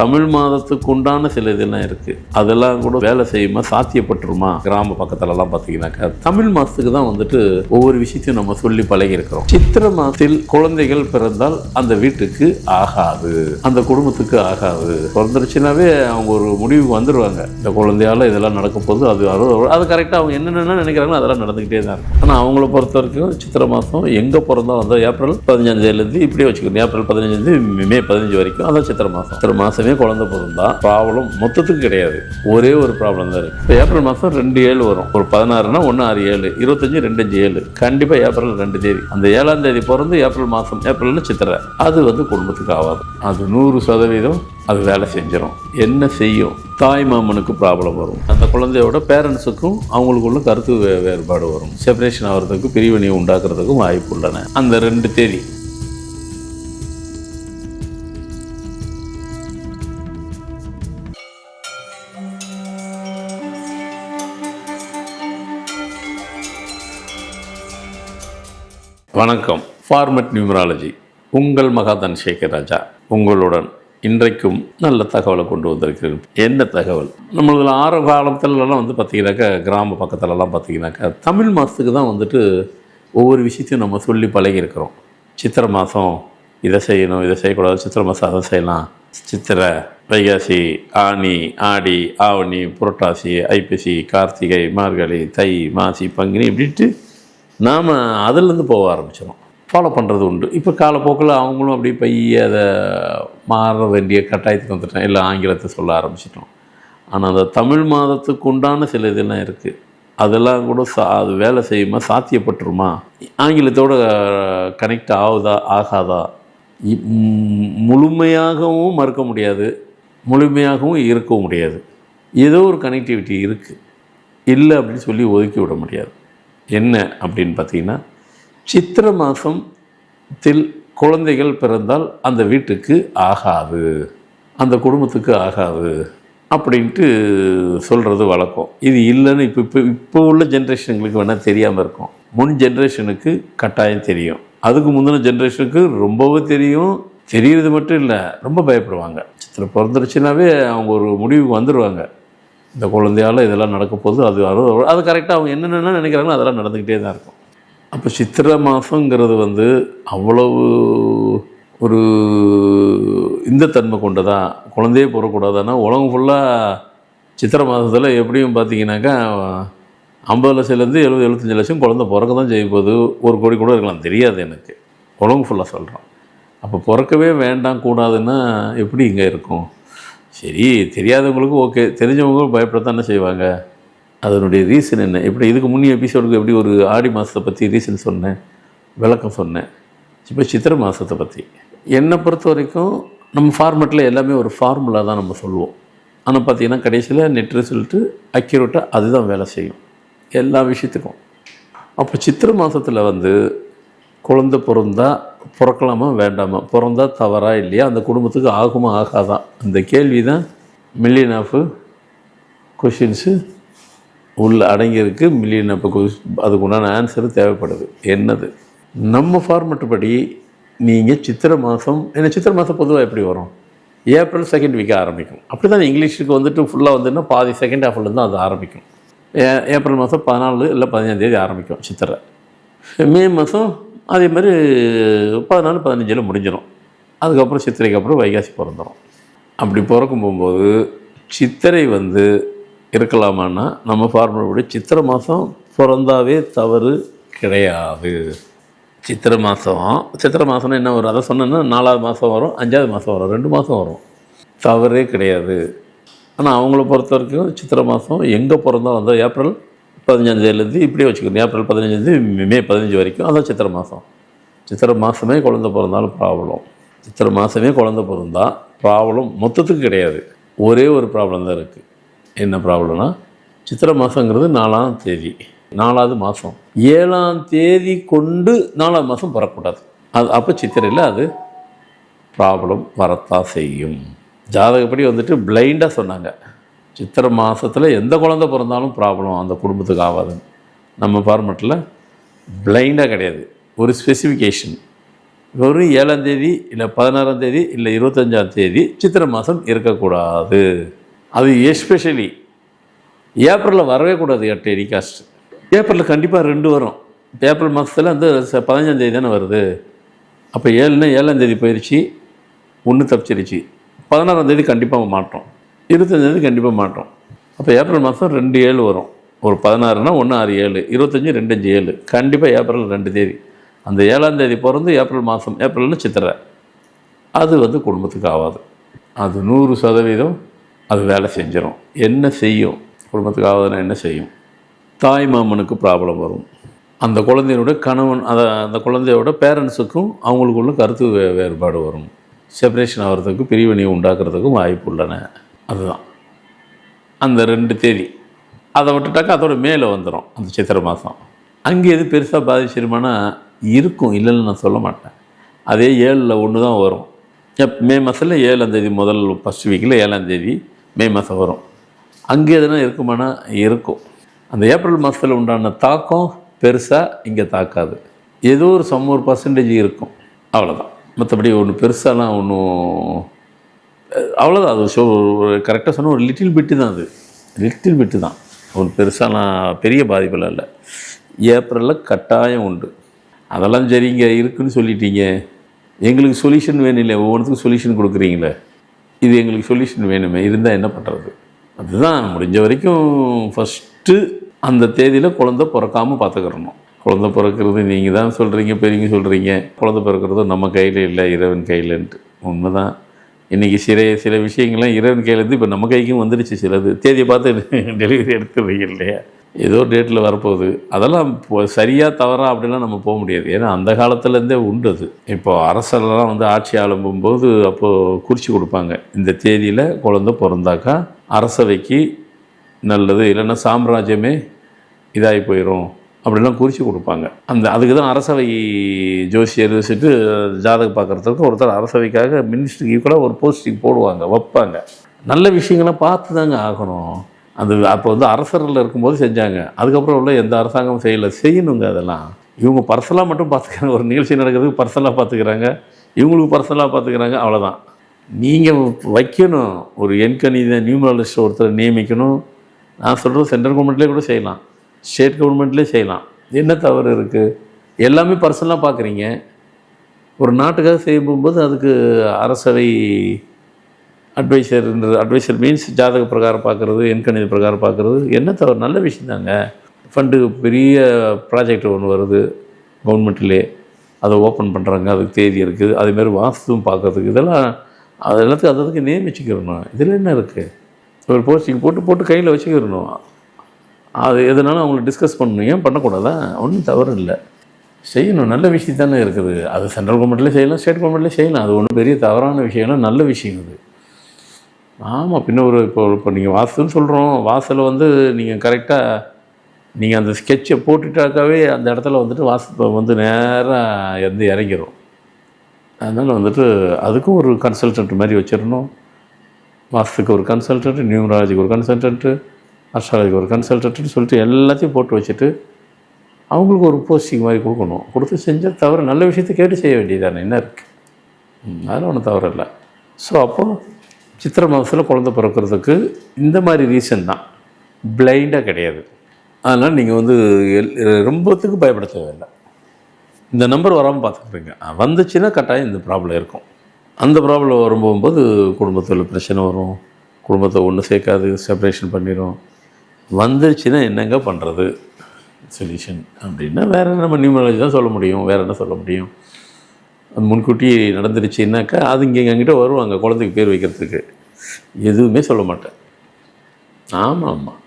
தமிழ் மாதத்துக்கு உண்டான சில இதெல்லாம் இருக்குது அதெல்லாம் கூட வேலை செய்யுமா சாத்தியப்பட்டுருமா? கிராம பக்கத்துலலாம் பார்த்தீங்கன்னாக்கா தமிழ் மாதத்துக்கு தான் வந்துட்டு ஒவ்வொரு விஷயத்தையும் நம்ம சொல்லி பழகி இருக்கிறோம் சித்திர மாதத்தில் குழந்தைகள் பிறந்தால் அந்த வீட்டுக்கு ஆகாது. அந்த குடும்பத்துக்கு ஆகாது. பிறந்துருச்சுனாவே அவங்க ஒரு முடிவுக்கு வந்துடுவாங்க இந்த குழந்தையால் இதெல்லாம் நடக்க போது அது அது- கரெக்டாக அவங்க என்னென்ன நினைக்கிறாங்களோ அதெல்லாம் நடந்துக்கிட்டே தான் இருக்கும். ஆனால் அவங்கள பொறுத்த வரைக்கும் சித்திர மாதம் எங்கே பிறந்தாலும் அந்த ஏப்ரல் பதினஞ்சாந்தேதியிலேருந்து இப்படியே வச்சுக்கணும் ஏப்ரல் பதினஞ்சுலேருந்து மே பதினஞ்சு வரைக்கும் அதான் சித்திரை மாதம். சித்திர மாதமே குழந்தை பிறந்தா ப்ராப்ளம் மொத்தத்துக்கு கிடையாது. ஒரே ஒரு ப்ராப்ளம் தான் இருக்குது இப்போ ஏப்ரல் மாதம் ரெண்டு ஏழு வரும். ஒரு பதினாறுனா ஒன்று ஆறு ஏழு. இருபத்தஞ்சு ரெண்டு அஞ்சு ஏழு. கண்டிப்பாக ஏப்ரல் ரெண்டு தேதி. அந்த ஏழாம் தேதி பிறந்து ஏப்ரல் மாதம் ஏப்ரல்னு சித்திரை. அது வந்து குடும்பத்துக்கு ஆகாது. அது நூறு சதவீதம் அது வேலை செஞ்சிடும் என்ன செய்யும்? தாய் மாமனுக்கு ப்ராப்ளம் வரும். அந்த குழந்தையோட பேரண்ட்ஸுக்கும் அவங்களுக்குள்ள கருத்து வேறுபாடு வரும். செப்பரேஷன் ஆகிறதுக்கு பிரிவினை உண்டாக்குறதுக்கும் வாய்ப்பு உள்ளன. அந்த ரெண்டு தேதி வணக்கம். ஃபார்மட் நியூமராலஜி உங்கள் மகாதன் சேகர் ராஜா. உங்களுடன் இன்றைக்கும் நல்ல தகவலை கொண்டு வந்திருக்கிறேன். என்ன தகவல்? நம்மளதில் ஆரம்ப காலத்துலலாம் வந்து பார்த்திங்கனாக்கா கிராம பக்கத்துலலாம் பார்த்திங்கனாக்கா தமிழ் மாதத்துக்கு தான் வந்துட்டு ஒவ்வொரு விஷயத்தையும் நம்ம சொல்லி பழகியிருக்கிறோம். சித்திரை மாதம் இதை செய்யணும் இதை செய்யக்கூடாது சித்திரை மாதம் அதை செய்யலாம். சித்திரை வைகாசி ஆனி ஆடி ஆவணி புரட்டாசி ஐப்பசி கார்த்திகை மார்கழி தை மாசி பங்குனி இப்படின்ட்டு நாம் அதிலேருந்து போக ஆரம்பிச்சிடும் ஃபாலோ பண்ணுறது உண்டு. இப்போ காலப்போக்கில் அவங்களும் அப்படியே பைய அதை மாற வேண்டிய கட்டாயத்துக்கு வந்துட்டோம் இல்லை ஆங்கிலத்தை சொல்ல ஆரம்பிச்சிட்டோம். ஆனால் அந்த தமிழ் மாதத்துக்கு உண்டான சில இதெல்லாம் இருக்குது அதெல்லாம் கூட சா அது வேலை செய்யுமா? சாத்தியப்பட்டுருமா? ஆங்கிலத்தோட கனெக்ட் ஆகுதா? ஆகாதா? இ- முழுமையாகவும் மறுக்க முடியாது. முழுமையாகவும் இருக்கவும் முடியாது. ஏதோ ஒரு கனெக்டிவிட்டி இருக்குது இல்லை அப்படின்னு சொல்லி ஒதுக்கி விட முடியாது. என்ன அப்படின்னு பார்த்தீங்கன்னா சித்திர மாதத்தில் குழந்தைகள் பிறந்தால் அந்த வீட்டுக்கு ஆகாது அந்த குடும்பத்துக்கு ஆகாது அப்படின்ட்டு சொல்கிறது வழக்கம். இது இல்லைன்னு இப்போ இப்போ இப்போ உள்ள ஜென்ரேஷனுங்களுக்கு வேணால் தெரியாமல் இருக்கும். முன் ஜென்ரேஷனுக்கு கட்டாயம் தெரியும். அதுக்கு முந்தின ஜென்ரேஷனுக்கு ரொம்பவே தெரியும். தெரியறது மட்டும் இல்லை ரொம்ப பயப்படுவாங்க. சித்திரை பிறந்துருச்சுனாவே அவங்க ஒரு முடிவுக்கு வந்துடுவாங்க இந்த குழந்தையால் இதெல்லாம் நடக்க போகுது அது அது- அது கரெக்டாக அவங்க என்னென்ன நினைக்கிறாங்களோ அதெல்லாம் நடந்துக்கிட்டே தான் இருக்கும். அப்போ சித்திரை மாதங்கிறது வந்து அவ்வளவு ஒரு இந்த தன்மை கொண்டதா? குழந்தையே பிறக்கூடாதுன்னா உலகம் ஃபுல்லாக சித்திரை மாதத்தில் எப்படியும் பார்த்தீங்கன்னாக்கா ஐம்பது லட்சத்துலேருந்து எழுபது எழுபத்தஞ்சி லட்சம் குழந்தை பிறக்க தான் செய்ய போகுது. ஒரு கோடி கூட இருக்கலாம் தெரியாது எனக்கு. உலகம் ஃபுல்லாக சொல்கிறோம் அப்போ பிறக்கவே வேண்டாம் கூடாதுன்னா எப்படி இங்கே இருக்கும்? சரி தெரியாதவங்களுக்கும் ஓகே. தெரிஞ்சவங்களும் பயப்படத்தானே செய்வாங்க? அதனுடைய ரீசன் என்ன? இப்படி இதுக்கு முன்னே எபிசோடுக்கு எப்படி ஒரு ஆடி மாதத்தை பற்றி ரீசன் சொன்னேன் விளக்கம் சொன்னேன். இப்போ சித்திரை மாதத்தை பற்றி என்னை பொறுத்த வரைக்கும் நம்ம ஃபார்மெட்டில் எல்லாமே ஒரு ஃபார்முலா தான் நம்ம சொல்லுவோம். ஆனால் பார்த்திங்கன்னா கடைசியில் நெட் ரிசல்ட்டு அக்யூரேட்டாக அதுதான் வேலை செய்யும். எல்லா விஷயத்துக்கும். அப்போ சித்திரை மாதத்தில் வந்து குழந்தை பிறந்தா பிறக்கலாமா வேண்டாமா? பிறந்தா தவறா இல்லையா? அந்த குடும்பத்துக்கு ஆகுமா ஆகாதா? அந்த கேள்வி தான் மில்லியன் ஆஃப் கொஷின்ஸு உள்ள அடங்கியிருக்கு. மில்லியன் ஆஃப் கொஷ் அதுக்கு உண்டான ஆன்சர் தேவைப்படுது. என்னது? நம்ம ஃபார்மெட் படி நீங்கள் சித்திரை மாதம் ஏன்னா சித்திரை மாதம் பொதுவாக எப்படி வரும்? ஏப்ரல் செகண்ட் வீக் ஆரம்பிக்கும். அப்படி தான் இங்கிலீஷுக்கு வந்துட்டு ஃபுல்லாக வந்துன்னா பாதி செகண்ட் ஹாஃபில் தான் அது ஆரம்பிக்கும். ஏ- ஏப்ரல் மாதம் பதினாலு இல்லை பதினஞ்சாந்தேதி ஆரம்பிக்கும் சித்திரை. மே மாதம் அதே மாதிரி பதினாலு பதினஞ்சில் முடிஞ்சிடும் அதுக்கப்புறம் சித்திரைக்கு அப்புறம் வைகாசி பிறந்துடும் அப்படி பிறக்கும் போகும்போது சித்திரை வந்து இருக்கலாமான்னா நம்ம ஃபார்முலா படி சித்திரை மாதம் பிறந்தாவே தவறு கிடையாது. சித்திரை மாதம் சித்திரை மாதம்னா என்ன வரும்? அதை சொன்னேன்னா நாலாவது மாதம் வரும் அஞ்சாவது மாதம் வரும் ரெண்டு மாதம் வரும். தவறே கிடையாது. ஆனால் அவங்கள பொறுத்த வரைக்கும் சித்திரை மாதம் எங்கே பிறந்தா வந்தால் ஏப்ரல் பதினஞ்சாந்தேதியிலேருந்து இப்படியே வச்சுக்கணும் ஏப்ரல் பதினஞ்சாந்தேதி மே பதினஞ்சு வரைக்கும். அதான் சித்திரை மாதம். சித்திரை மாதமே குழந்த பிறந்தாலும் ப்ராப்ளம். சித்திரை மாதமே குழந்த பிறந்தா ப்ராப்ளம் மொத்தத்துக்கு கிடையாது. ஒரே ஒரு ப்ராப்ளம் தான் இருக்குது என்ன ப்ராப்ளம்னா சித்திரை மாதங்கிறது நாலாம் தேதி. நாலாவது மாதம். ஏழாம் தேதி கொண்டு நாலாம் மாதம் பிறக்கக்கூடாது அது அப்போ சித்திரையில் அது ப்ராப்ளம் வரத்தான் செய்யும். ஜாதகப்படி வந்துட்டு பிளைண்டாக சொன்னாங்க. சித்திரை மாதத்தில் எந்த குழந்த பிறந்தாலும் ப்ராப்ளம் அந்த குடும்பத்துக்கு ஆகாதுன்னு நம்ம ஃபார்மெட்டில் பிளைண்டாக கிடையாது. ஒரு ஸ்பெசிஃபிகேஷன் வெறும் ஏழாம் தேதி இல்லை பதினாறாம் தேதி இல்லை இருபத்தஞ்சாம் தேதி சித்திரை மாதம் இருக்கக்கூடாது. அது எஸ்பெஷலி ஏப்ரலில் வரவே கூடாது எட்டு டெலிகாஸ்ட் ஏப்ரலில் கண்டிப்பாக ரெண்டு வரும். ஏப்ரல் மாதத்தில் வந்து பதினஞ்சாம் தேதி தானே வருது. அப்போ ஏழுனா ஏழாம் தேதி போயிடுச்சு ஒன்று தப்பிச்சிருச்சு. பதினாறாம் தேதி கண்டிப்பாக மாட்டோம் இருபத்தஞ்சாம் கண்டிப்பாக மாட்டோம். அப்போ ஏப்ரல் மாதம் ரெண்டு ஏழு வரும். ஒரு பதினாறுனா ஒன்று ஆறு ஏழு. இருபத்தஞ்சி ரெண்டு அஞ்சு ஏழு. கண்டிப்பாக ஏப்ரல் ரெண்டு தேதி. அந்த ஏழாம் தேதி பிறந்து ஏப்ரல் மாதம் ஏப்ரல்னு சித்திரை. அது வந்து குடும்பத்துக்கு ஆகாது அது நூறு சதவீதம் அது வேலை செஞ்சிடும் என்ன செய்யும்? குடும்பத்துக்கு ஆகாதுன்னா என்ன செய்யும்? தாய் மாமனுக்கு ப்ராப்ளம் வரும். அந்த குழந்தையோட கணவன் அதை அந்த குழந்தையோட பேரண்ட்ஸுக்கும் அவங்களுக்குள்ள கருத்து வேறுபாடு வரும். செப்பரேஷன் ஆகிறதுக்கு பிரிவினை உண்டாக்குறதுக்கும் வாய்ப்பு உள்ளன. அதுதான். அந்த ரெண்டு தேதி. அதை விட்டுட்டாக்கா அதோட மேலே வந்துடும் அந்த சித்திரை மாதம். அங்கே எது பெருசாக பாதிச்சிருமானா இருக்கும் இல்லைன்னு நான் சொல்ல மாட்டேன். அதே ஏழில் ஒன்று தான் வரும். எப் மே மாதத்தில் ஏழாந்தேதி முதல் ஃபஸ்ட் வீக்கில் ஏழாந்தேதி மே மாதம் வரும். அங்கே எதுனா இருக்குமானா இருக்கும். அந்த ஏப்ரல் மாதத்தில் உண்டான தாக்கம் பெருசாக இங்கே தாக்காது. ஏதோ ஒரு சம் பர்சன்டேஜ் இருக்கும். அவ்வளோதான் மற்றபடி ஒன்று பெருசாலாம் ஒன்றும் அவ்வளோதான் அது ஷோ ஒரு கரெக்டாக சொன்னால் ஒரு லிட்டில் பிட்டு தான் அது. லிட்டில் பிட்டு தான். ஒரு பெருசாலாம் பெரிய பாதிப்பெல்லாம் இல்லை. ஏப்ரலில் கட்டாயம் உண்டு. அதெல்லாம் சரிங்க இருக்குன்னு சொல்லிட்டீங்க. எங்களுக்கு சொல்யூஷன் வேணும் இல்லை ஒவ்வொன்றுத்துக்கும் சொல்யூஷன் கொடுக்குறீங்களே. இது எங்களுக்கு சொல்யூஷன் வேணுமே இருந்தால் என்ன பண்ணுறது அதுதான் முடிஞ்ச வரைக்கும் ஃபஸ்ட்டு அந்த தேதியில் குழந்த பிறக்காமல் பார்த்துக்கிறணும் குழந்த பிறக்கிறது நீங்கள் தான் சொல்கிறீங்க பெரியவங்க சொல்கிறீங்க குழந்த பிறக்கிறது நம்ம கையில் இல்லை இறைவன் கையிலன்ட்டு. உண்மைதான். இன்றைக்கி சில சில விஷயங்கள்லாம் இறைவன் கையிலேருந்து இப்போ நம்ம கைக்கும் வந்துடுச்சு சிலது. தேதியை பார்த்து டெலிவரி எடுத்துடுறீங்க இல்லையா? ஏதோ டேட்டில் வரப்போகுது. அதெல்லாம் இப்போ சரியாக தவறா அப்படிலாம் நம்ம போக முடியாது. ஏன்னா அந்த காலத்துலேருந்தே உண்டு அது. இப்போ அரசெல்லாம் வந்து ஆட்சி ஆளும்பும்போது அப்போது குறித்து கொடுப்பாங்க. இந்த தேதியில் குழந்த பிறந்தாக்கா அரசவைக்கு நல்லது. இல்லைன்னா சாம்ராஜ்யமே இதாகி போயிடும் அப்படிலாம் குறித்து கொடுப்பாங்க. அந்த அதுக்கு தான் அரசவை ஜோசியர் வச்சுட்டு ஜாதகம் பார்க்குறதுக்கு ஒருத்தர் அரசவைக்காக மினிஸ்டருக்கு ஈக்குவலாக ஒரு போஸ்டிங் போடுவாங்க வைப்பாங்க. நல்ல விஷயங்களை பார்த்து தாங்க ஆகணும். அது அப்போ வந்து அரசரில் இருக்கும்போது செஞ்சாங்க. அதுக்கப்புறம் உள்ள எந்த அரசாங்கமும் செய்யலை. செய்யணுங்க அதெல்லாம். இவங்க பர்சனலாக மட்டும் பார்த்துக்கிறாங்க. ஒரு நிகழ்ச்சி நடக்கிறதுக்கு பர்சனலாக பார்த்துக்கிறாங்க. இவங்களுக்கு பர்சனலாக பார்த்துக்கிறாங்க. அவ்வளோதான் நீங்கள் வைக்கணும். ஒரு எண்கணித நியூமராலஜிஸ்ட் ஒருத்தரை நியமிக்கணும். நான் சொல்கிறது சென்ட்ரல் கவர்மெண்ட்லேயே கூட செய்யலாம். ஸ்டேட் கவர்மெண்ட்லேயே செய்யலாம். என்ன தவறு இருக்குது எல்லாமே பர்சனலாக பார்க்குறீங்க ஒரு நாட்டுக்காக செய்யும்போது அதுக்கு அரசவை அட்வைசர் அட்வைசர் மீன்ஸ் ஜாதக பிரகாரம் பார்க்குறது எண்கணித பிரகாரம் பார்க்குறது என்ன தவிர நல்ல விஷயம் தாங்க ஃபண்டு பெரிய ப்ராஜெக்ட் ஒன்று வருது கவர்மெண்ட்லேயே அதை ஓப்பன் பண்ணுறாங்க அதுக்கு தேதி இருக்குது அதேமாரி வாஸ்துவும் பார்க்குறதுக்கு இதெல்லாம் அது எல்லாத்துக்கும் அதுக்கு நியமிச்சுக்கிறணும். இதில் என்ன இருக்குது ஒரு போஸ்டிங் போட்டு போட்டு கையில் வச்சுக்கிறணும். அது எதுனாலும் அவங்கள டிஸ்கஸ் பண்ணணும். ஏன் பண்ணக்கூடாதா? ஒன்றும் தவறு இல்லை. செய்யணும். நல்ல விஷயம் தானே இருக்குது. அது சென்ட்ரல் கவர்மெண்ட்லேயும் செய்யலாம் ஸ்டேட் கவர்மெண்ட்லேயும் செய்யலாம். அது ஒன்றும் பெரிய தவறான விஷயம்லாம் நல்ல விஷயம் அது. ஆமாம் பின்ன ஒரு இப்போ இப்போ நீங்கள் வாசல்னு சொல்கிறோம் வாசலை வந்து நீங்கள் கரெக்டாக நீங்கள் அந்த ஸ்கெட்சை போட்டுட்டாக்காவே அந்த இடத்துல வந்துட்டு வாசல் வந்து நேராக இருந்து இறங்கிரும். அதனால் வந்துட்டு அதுக்கும் ஒரு கன்சல்டன்ட் மாதிரி வச்சிடணும். வாசத்துக்கு ஒரு கன்சல்டன்ட்டு நியூமராலஜிக்கு ஒரு கன்சல்டன்ட்டு அஸ்ட்ராலஜி ஒரு கன்சல்டன்ட்னு சொல்லிட்டு எல்லாத்தையும் போட்டு வச்சுட்டு அவங்களுக்கு ஒரு போஸ்டிங் மாதிரி கொடுக்கணும். கொடுத்து செஞ்சால் தவிர நல்ல விஷயத்தை கேட்டு செய்ய வேண்டியதானே என்ன இருக்குது அதெல்லாம் ஒன்றும் தவறு இல்லை. ஸோ அப்போது சித்திரை மாதத்தில் குழந்தை பிறக்கிறதுக்கு இந்த மாதிரி ரீசன் தான். பிளைண்டாக கிடையாது. அதனால் நீங்கள் வந்து எல் ரொம்பத்துக்கு பயப்பட தேவையில்லை. இந்த நம்பர் வராமல் பார்த்துக்குறீங்க. வந்துச்சுன்னா கட்டாயம் இந்த ப்ராப்ளம் இருக்கும். அந்த ப்ராப்ளம் வரும்போது குடும்பத்தில் பிரச்சனை வரும். குடும்பத்தை ஒன்று சேர்க்காது செப்பரேஷன் பண்ணிடும் வந்துருச்சுன்னா என்னங்க பண்ணுறது சொல்யூஷன் அப்படின்னா வேறு நம்ம நியூமராலஜி தான் சொல்ல முடியும். வேறு என்ன சொல்ல முடியும்? அது முன்கூட்டி நடந்துருச்சுன்னாக்கா அது இங்கே எங்கிட்ட வருவாங்க குழந்தைக்கு பேர் வைக்கிறதுக்கு. எதுவுமே சொல்ல மாட்டேன். ஆமாம் ஆமாம்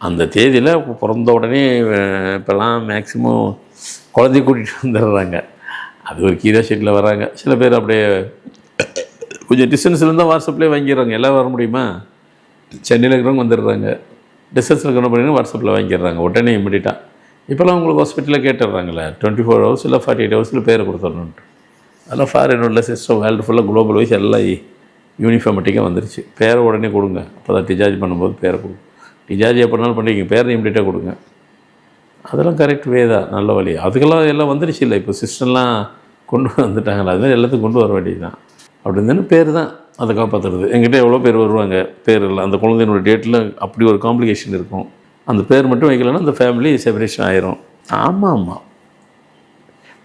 அந்த தேதியில் பிறந்த உடனே இப்போல்லாம் மேக்ஸிமம் குழந்தைய கூட்டிகிட்டு வந்துடுறாங்க. அது ஒரு கியூரியாசிட்டியில் வராங்க சில பேர் அப்படியே கொஞ்சம் டிஸ்டன்ஸில் வாட்ஸ்அப்லேயே வாங்கிடுறாங்க. எல்லாம் வர முடியுமா? சென்னையில் இருக்கிறவங்க வந்துடுறாங்க. டிஸ்டன்ஸில் இருக்கணும் அப்படின்னு வாட்ஸ்அப்பில் வாங்கிடுறாங்க. உடனே இம்மிடியட்டாக இப்போல்லாம் உங்களுக்கு ஹாஸ்பிட்டலில் கேட்டுடுறாங்களே டுவெண்ட்டி ஃபோர் ஹவர்ஸ் இல்லை ஃபார்ட்டி எயிட் ஹவர்ஸில் பேர் கொடுத்துடணுன்ட்டு அதெல்லாம் ஃபாரின் உள்ள சிஸ்டம் வேர்ல்டு ஃபுல்லாக குளோபல் வைஸ் எல்லாம் யூனிஃபார்மேட்டிக்காக வந்துருச்சு. பேரை உடனே கொடுங்க. அப்போ தான் டிஜார்ஜ் பண்ணும்போது பேரை கொடுங்க. டிஜார்ஜ் எப்படினாலும் பண்ணிங்க பேரை இமிடியட்டாக கொடுங்க. அதெல்லாம் கரெக்ட் வே தான். நல்ல வழி. அதுக்கெல்லாம் எல்லாம் வந்துருச்சு இல்லை. இப்போ சிஸ்டம்லாம் கொண்டு வந்துட்டாங்களா அதுமாதிரி எல்லாத்துக்கும் கொண்டு வர வேண்டியது தான் அப்படி இருந்தாலும் பேர் தான். அதை காப்பாற்றுறது எங்கிட்ட எவ்வளோ பேர் வருவாங்க? பேர் இல்லை. அந்த குழந்தையினோட டேட்டில் அப்படி ஒரு காம்ப்ளிகேஷன் இருக்கும். அந்த பேர் மட்டும் வைக்கலன்னா அந்த ஃபேமிலி செப்பரேஷன் ஆயிரும். ஆமாம் ஆமாம்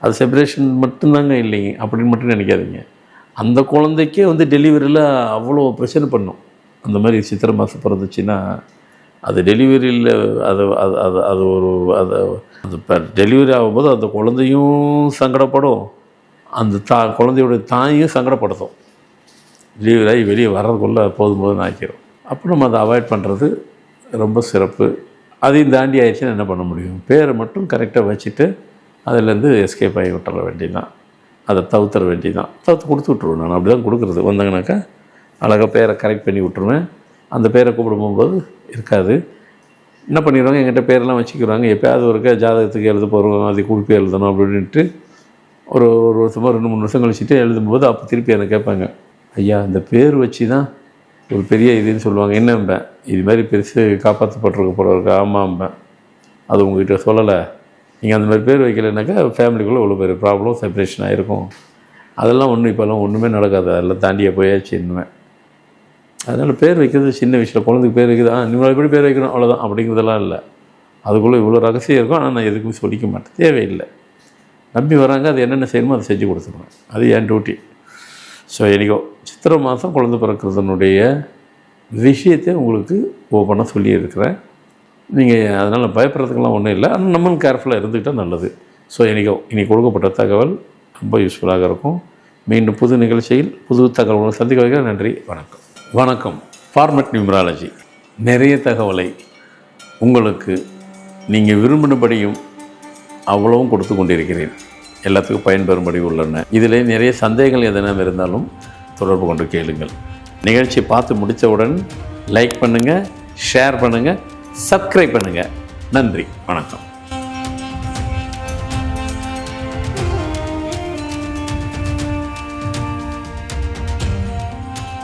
அது செப்பரேஷன் மட்டும்தாங்க இல்லைங்க அப்படின்னு மட்டும் நினைக்காதீங்க. அந்த குழந்தைக்கே வந்து டெலிவரியில் அவ்வளோ பிரச்சனை பண்ணும். அந்த மாதிரி சித்திரை மாதம் பிறந்துச்சுன்னா அது டெலிவரியில் அது அது அது அது ஒரு அது அது இப்போ டெலிவரி ஆகும்போது அந்த குழந்தையும் சங்கடப்படும். அந்த தா குழந்தையோட தாயும் சங்கடப்படுத்தும். டெலிவரி ஆகி வெளியே வர்றதுக்குள்ளே போதும் போதும் ஆக்கிரும். அப்போ நம்ம அதை அவாய்ட் பண்ணுறது ரொம்ப சிறப்பு. அதையும் தாண்டி ஆயிடுச்சுன்னா என்ன பண்ண முடியும்? பேரை மட்டும் கரெக்டாக வச்சுட்டு அதுலேருந்து எஸ்கேப் ஆகி விட்டுற வேண்டியதுதான். அதை தவிர்த்தர வேண்டியதான் தவிர்த்து கொடுத்து விட்ருவேன் நான். அப்படி தான் கொடுக்குறது. வந்தாங்கனாக்கா அழகாக பேரை கரெக்ட் பண்ணி விட்ருவேன் அந்த பேரை கூப்பிட போகும்போது இருக்காது. என்ன பண்ணிடுவாங்க? என்கிட்ட பேரெல்லாம் வச்சுக்கிறாங்க. எப்போயாவது ஒருக்கா ஜாதகத்துக்கு எழுத போகிறோம் அதை குறிப்பி எழுதணும் அப்படின்ட்டு ஒரு ஒரு வருஷமாக ரெண்டு மூணு வருஷம் கழிச்சுட்டு எழுதும்போது அப்போ திருப்பி என்னை கேட்பாங்க. ஐயா இந்த பேர் வச்சு தான் ஒரு பெரிய இதுன்னு சொல்லுவாங்க. என்னம்பேன் இது மாதிரி பெருசு காப்பாற்றப்பட்டிருக்க போகிறவருக்கு ஆமாம்பேன் அது உங்ககிட்ட சொல்லலை. நீங்கள் அந்த மாதிரி பேர் வைக்கலைனாக்கா ஃபேமிலிக்குள்ளே இவ்வளோ பெரிய ப்ராப்ளம் செப்பரேஷன் ஆகிருக்கும் அதெல்லாம் ஒன்றும் இப்போல்லாம் ஒன்றுமே நடக்காது. அதெல்லாம் தாண்டியே போயாச்சு இன்னுமே அதனால் பேர் வைக்கிறது சின்ன விஷயம். குழந்தைக்கு பேர் வைக்கிறது ஆ நீங்கள் எப்படி பேர் வைக்கணும்? அவ்வளோதான் அப்படிங்கிறதெல்லாம் இல்லை. அதுக்குள்ளே இவ்வளோ ரகசியம் இருக்கும். ஆனால் நான் எதுக்குமே சொல்லிக்க மாட்டேன். தேவையில்லை. நம்பி வராங்க. அது என்னென்ன செய்யணுமோ அதை செஞ்சு கொடுத்துருவேன். அது என் டியூட்டி ஸோ எனக்கோ சித்திரை மாதம் குழந்தை பிறக்கிறதுனுடைய விஷயத்தை உங்களுக்கு ஓப்பனாக சொல்லியிருக்கிறேன். நீங்கள் அதனால் பயப்படுறதுக்கெல்லாம் ஒன்றும் இல்லை. ஆனால் நம்மளும் கேர்ஃபுல்லாக இருந்துக்கிட்டால் நல்லது. ஸோ எனக்கோ இனி கொடுக்கப்பட்ட தகவல் ரொம்ப யூஸ்ஃபுல்லாக இருக்கும். மீண்டும் புது நிகழ்ச்சியில் புது தகவல்களை சந்திக்க வைக்கிற நன்றி வணக்கம். வணக்கம். ஃபார்மட் நியூமராலஜி நிறைய தகவலை உங்களுக்கு நீங்கள் விரும்பினபடியும் அவ்வளவும் கொடுத்து கொண்டிருக்கிறேன். எல்லாத்துக்கும் பயன்பெறும்படி உள்ளன. இதில் நிறைய சந்தேகங்கள் எதனா இருந்தாலும் தொடர்பு கொண்டு கேளுங்கள். நிகழ்ச்சி பார்த்து முடித்தவுடன் லைக் பண்ணுங்கள் ஷேர் பண்ணுங்கள் சப்ஸ்கிரைப் பண்ணுங்கள் நன்றி வணக்கம்.